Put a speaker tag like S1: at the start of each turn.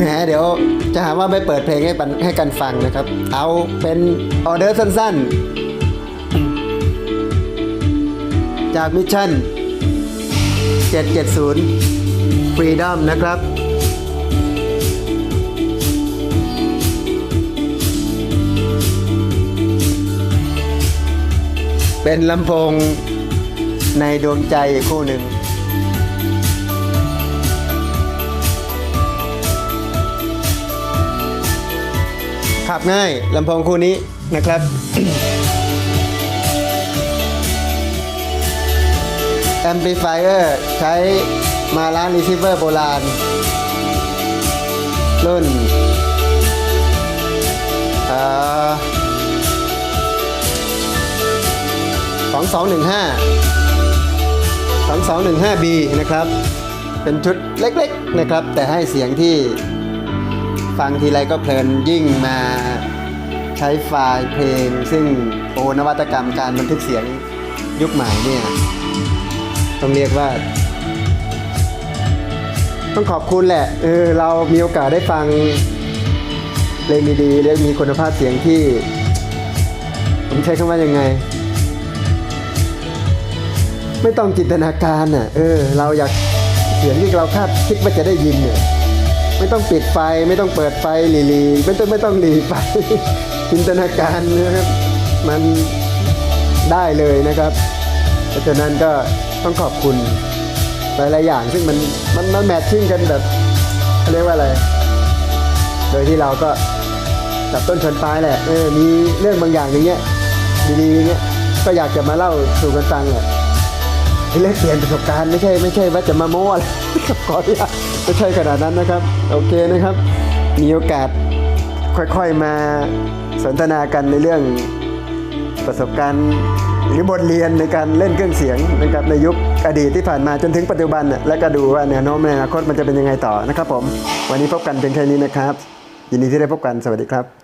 S1: แหมเดี๋ยวจะหาว่าไม่เปิดเพลงให้ปันให้กันฟังนะครับ เอาเป็นออเดอร์สั้นๆ จากมิชชั่น 770 Freedom นะครับเป็นลำโพงในดวงใจอีกคู่หนึ่ง ขับง่ายลำโพงคู่นี้นะครับ แอมพลิฟายเออร์ใช้มาล้านรีซิเวอร์โบราณ รุ่นเอ่อ2215 2215B นะครับ เป็นชุดเล็กๆนะครับ แต่ให้เสียงที่ ฟังทีไรก็เพลินยิ่งมาใช้ไฟล์เพลง ซึ่งโอนวัตกรรมการบันทึกเสียงยุคใหม่เนี่ยต้องเรียกว่า ต้องขอบคุณแหละเออเรามีโอกาสได้ฟังเพลงดีๆและมีคุณภาพเสียงที่ ผมใช้คำว่ายังไง ไม่ต้องจินตนาการอะเออ เราอยากเสียงที่เราคาดคิดว่าจะได้ยินเนี่ย ไม่ต้องปิดไฟไม่ต้องเปิดไฟหลีลีไม่ต้องไม่ต้องหลีไฟจินตนาการนะครับ มันได้เลยนะครับ เพราะฉะนั้นก็ต้องขอบคุณหลายๆอย่างซึ่งมันมันมันแมทชิ่งกันแบบเขาเรียกว่าอะไร โดยที่เราก็จับต้นชนปลายแหละเออมีเรื่องบางอย่างอย่างเงี้ยดีๆอย่างเงี้ยก็อยากจะมาเล่าสู่กันฟังแหละ แลกเปลี่ยนประสบการณ์ไม่ใช่ไม่ใช่ว่าจะมาโม้อะไรครับขออนุญาตไม่ใช่ขนาดนั้นนะครับ โอเคนะครับ มีโอกาสค่อยๆมาสนทนากันในเรื่องประสบการณ์หรือบทเรียนในการเล่นเครื่องเสียงนะครับในยุคอดีตที่ผ่านมาจนถึงปัจจุบันน่ะแล้วก็ดูว่าแนวโน้มในอนาคตมันจะเป็นยังไงต่อนะครับผม วันนี้พบกันเพียงแค่นี้นะครับ ยินดีที่ได้พบกันสวัสดีครับ